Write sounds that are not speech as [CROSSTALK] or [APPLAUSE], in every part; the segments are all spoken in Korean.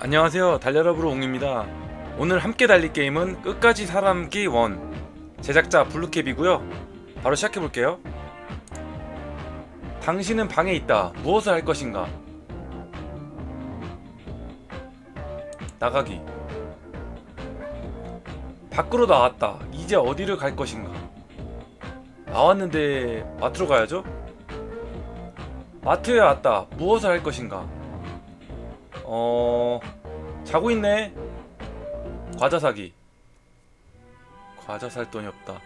안녕하세요. 달려라브로 옹입니다. 오늘 함께 달릴 게임은 끝까지 살아남기 원. 제작자 블루캡이고요. 바로 시작해볼게요. 당신은 방에 있다. 무엇을 할 것인가? 나가기. 밖으로 나왔다. 이제 어디를 갈 것인가? 나왔는데 마트로 가야죠? 마트에 왔다. 무엇을 할 것인가 어 자고 있네. 과자 사기. 과자 살 돈이 없다.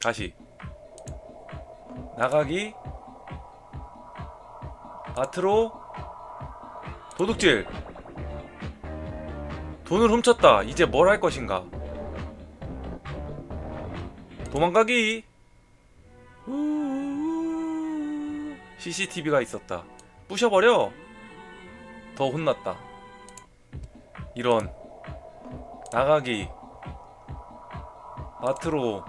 다시. 나가기. 마트로. 도둑질. 돈을 훔쳤다. 이제 뭘 할 것인가? 도망가기 CCTV가 있었다. 부셔버려. 더 혼났다. 이런 나가기 마트로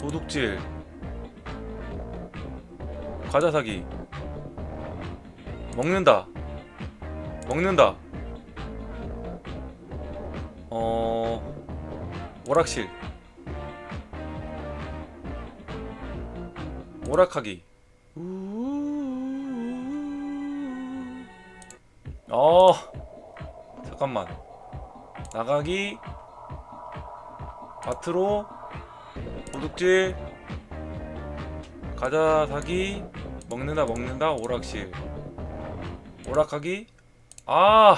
도둑질 과자 사기 먹는다 먹는다 어 오락실 오락하기. 어, 잠깐만. 나가기. 마트로. 도둑질. 과자 사기. 먹는다, 먹는다. 오락실. 오락하기. 아!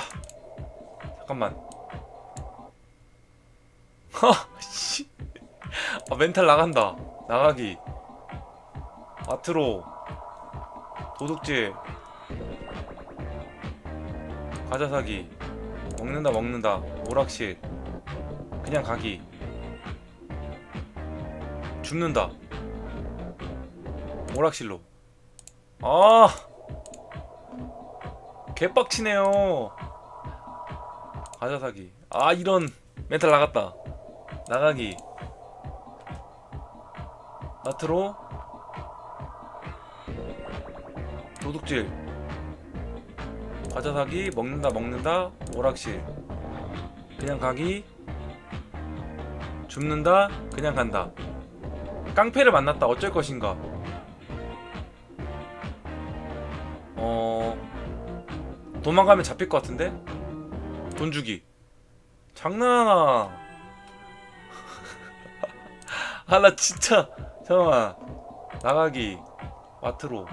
잠깐만. 하! [LAUGHS] 씨. 아, 멘탈 나간다. 나가기. 마트로. 도둑질. 과자 사기. 먹는다 먹는다. 오락실. 그냥 가기. 죽는다. 오락실로. 아! 개빡치네요. 과자 사기. 아 이런 멘탈 나갔다. 나가기. 마트로 도둑질. 과자 사기 먹는다 먹는다 오락실. 그냥 가기 줍는다 그냥 간다. 깡패를 만났다. 어쩔 것인가? 어 도망가면 잡힐 것 같은데? 돈 주기. 장난하나? [LAUGHS] 아 나 진짜 잠깐만. 나가기. 마트로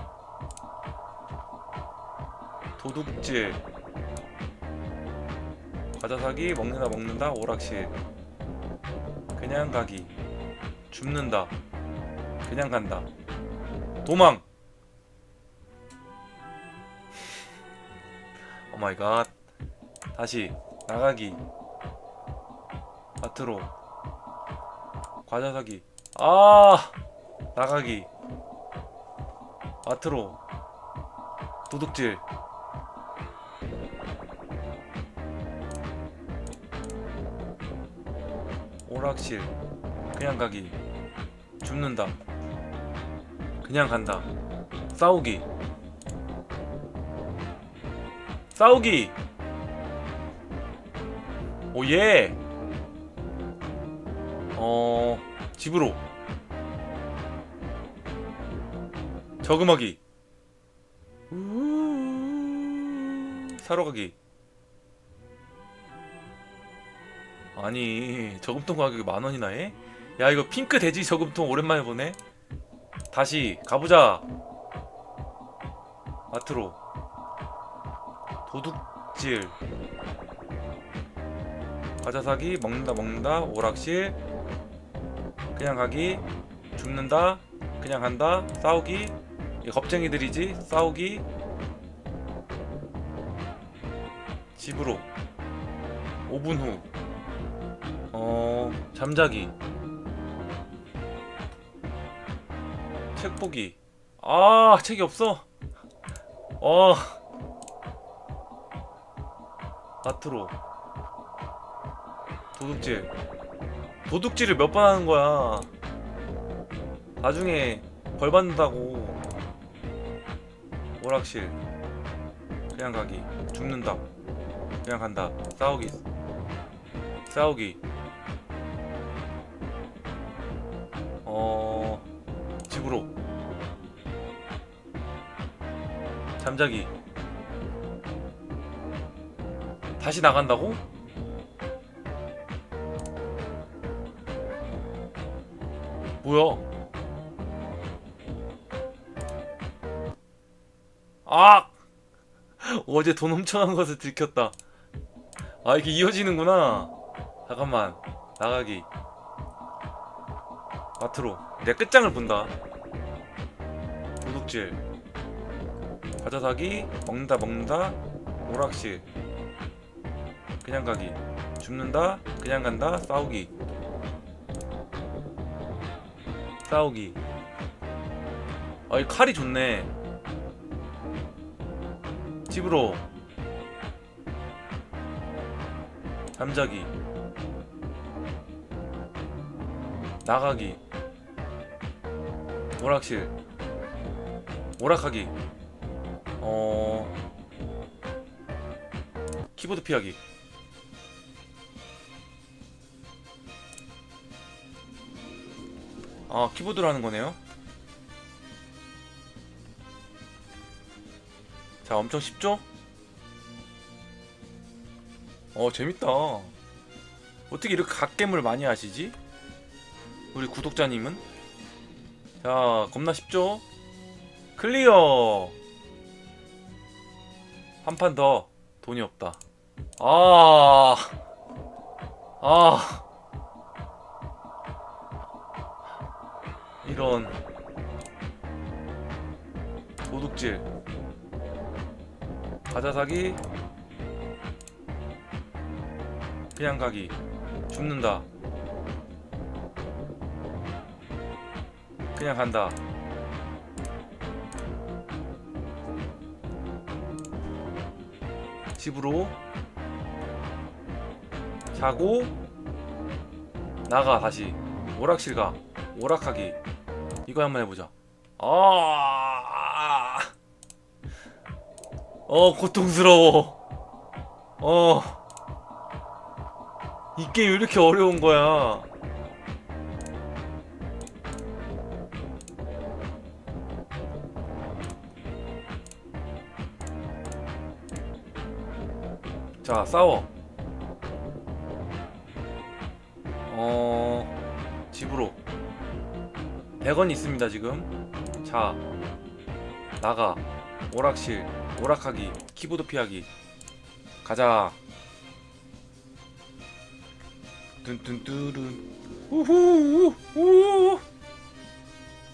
도둑질. 과자 사기 먹는다 먹는다 오락실. 그냥 가기. 줍는다. 그냥 간다. 도망! 오마이갓. 다시 나가기. 마트로. 과자 사기. 아! 나가기. 마트로. 도둑질 오락실. 그냥 가기. 줍는다. 그냥 간다. 싸우기. 싸우기! 오예! 어 집으로. 저금하기. 사러 가기 아니 저금통 가격이 만 원이나 해? 야 이거 핑크 돼지 저금통 오랜만에 보네. 다시 가보자. 마트로. 도둑질. 과자 사기 먹는다 먹는다. 오락실. 그냥 가기. 죽는다. 그냥 간다. 싸우기. 이 겁쟁이들이지. 싸우기. 집으로. 5분 후. 어, 잠자기. 책 보기. 아, 책이 없어. 어. 마트로. 도둑질. 도둑질을 몇 번 하는 거야. 나중에 벌 받는다고 오락실 그냥 가기 죽는다 그냥 간다 싸우기 싸우기 잠자기 다시 나간다고? 뭐야? 아! 어제 돈 훔쳐간 것을 들켰다. 아, 이게 이어지는구나. 잠깐만. 나가기. 마트로. 내 끝장을 본다. 도둑질. 과자 사기. 먹는다, 먹는다. 오락실. 그냥 가기. 죽는다. 그냥 간다. 싸우기. 싸우기. 아, 이 칼이 좋네. 집으로. 잠자기. 나가기. 오락실. 오락하기. 어. 키보드 피하기. 아, 키보드로 하는 거네요. 자, 엄청 쉽죠? 어, 재밌다. 어떻게 이렇게 갓겜을 많이 하시지? 우리 구독자님은? 자, 겁나 쉽죠? 클리어! 한 판 더. 돈이 없다. 아, 아. 이런. 도둑질. 과자 사기. 그냥 가기. 죽는다. 그냥 간다. 집으로 자고 나가 다시. 오락실 가 오락하기. 이거 한번 해보자. 아, 어 고통스러워. 어. 이 게임 왜 이렇게 어려운 거야 자 싸워. 어 집으로. 100원 있습니다 지금. 자 나가. 오락실 오락하기 키보드 피하기. 가자. 뚠뚠뚜룬 우후 우후.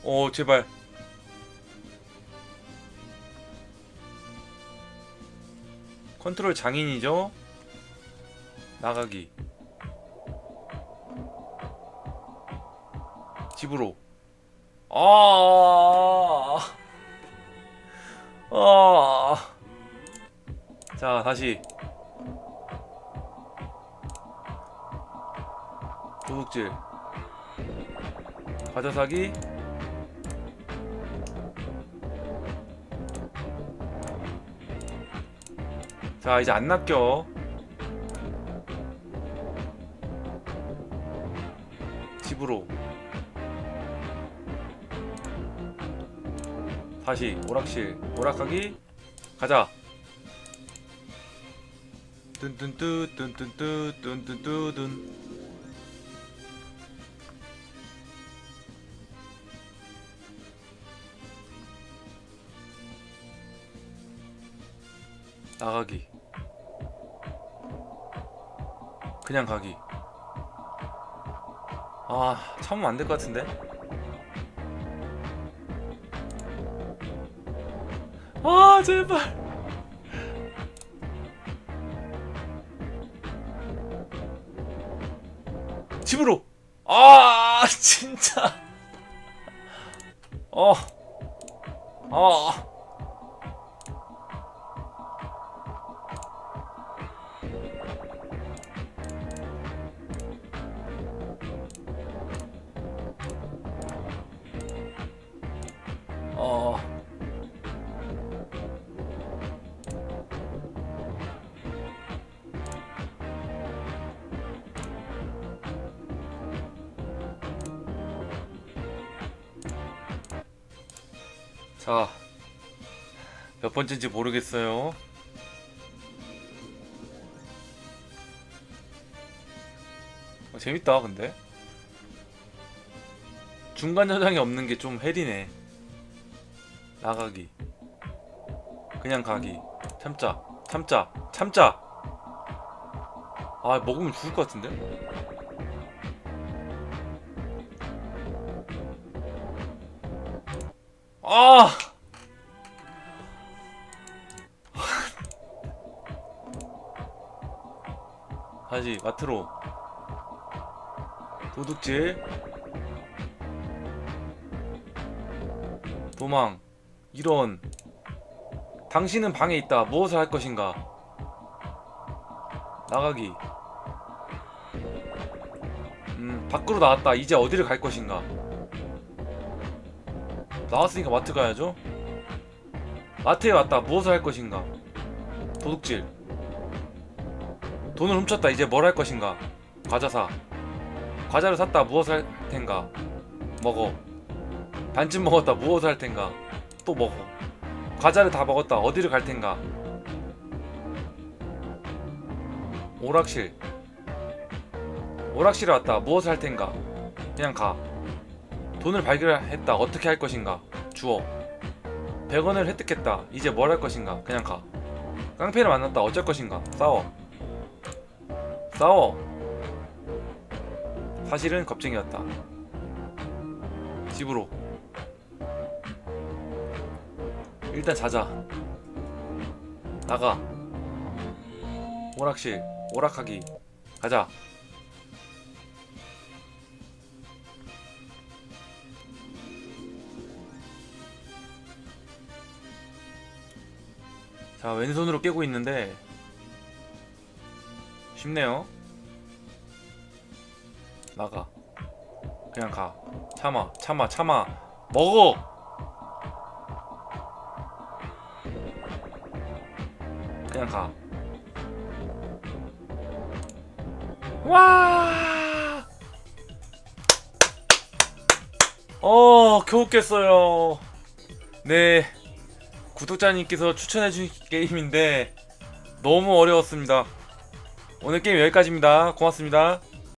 어 제발 컨트롤 장인이죠? 나가기. 집으로. 아, 아, 자 다시. 도둑질. 과자 사기 자 이제 안 낚여. 집으로. 다시 오락실. 오락하기. 가자. 뚠뚠뚜 뚠뚠뚜 뚠뚠뚜둔 나가기. 그냥 가기. 아 참으면 안 될 것 같은데? 아 제발! 집으로! 아 [LAUGHS] 진짜! 어. 어. 어. 자, 몇 번째인지 모르겠어요. 어, 재밌다, 근데. 중간 여장이 없는 게 좀 헬이네. 나가기. 그냥 가기. 참자. 참자. 참자. 아, 먹으면 죽을 것 같은데? 아! [LAUGHS] 다시 마트로. 도둑질. 도망. 이런. 당신은 방에 있다. 무엇을 할 것인가? 나가기. 음 밖으로 나왔다. 이제 어디를 갈 것인가 나왔으니까 마트 가야죠. 마트에 왔다. 무엇을 할 것인가? 도둑질. 돈을 훔쳤다. 이제 뭘 할 것인가? 과자 사. 과자를 샀다. 무엇을 할 텐가? 먹어. 반쯤 먹었다. 무엇을 할 텐가? 또 먹어. 과자를 다 먹었다. 어디를 갈 텐가? 오락실. 오락실에 왔다. 무엇을 할 텐가? 그냥 가 돈을 발견했다. 어떻게 할 것인가? 주워 100원을 획득했다. 이제 뭘 할 것인가? 그냥 가. 깡패를 만났다. 어쩔 것인가? 싸워. 싸워. 사실은 겁쟁이였다. 집으로. 일단 자자. 나가. 오락실. 오락하기. 가자 자 왼손으로 깨고 있는데 쉽네요 나가 그냥 가 참아 참아 참아 먹어 그냥 가. 와! 어, 겨우 깼어요. 네. 구독자님께서 추천해준 게임인데 너무 어려웠습니다. 오늘 게임 여기까지입니다. 고맙습니다.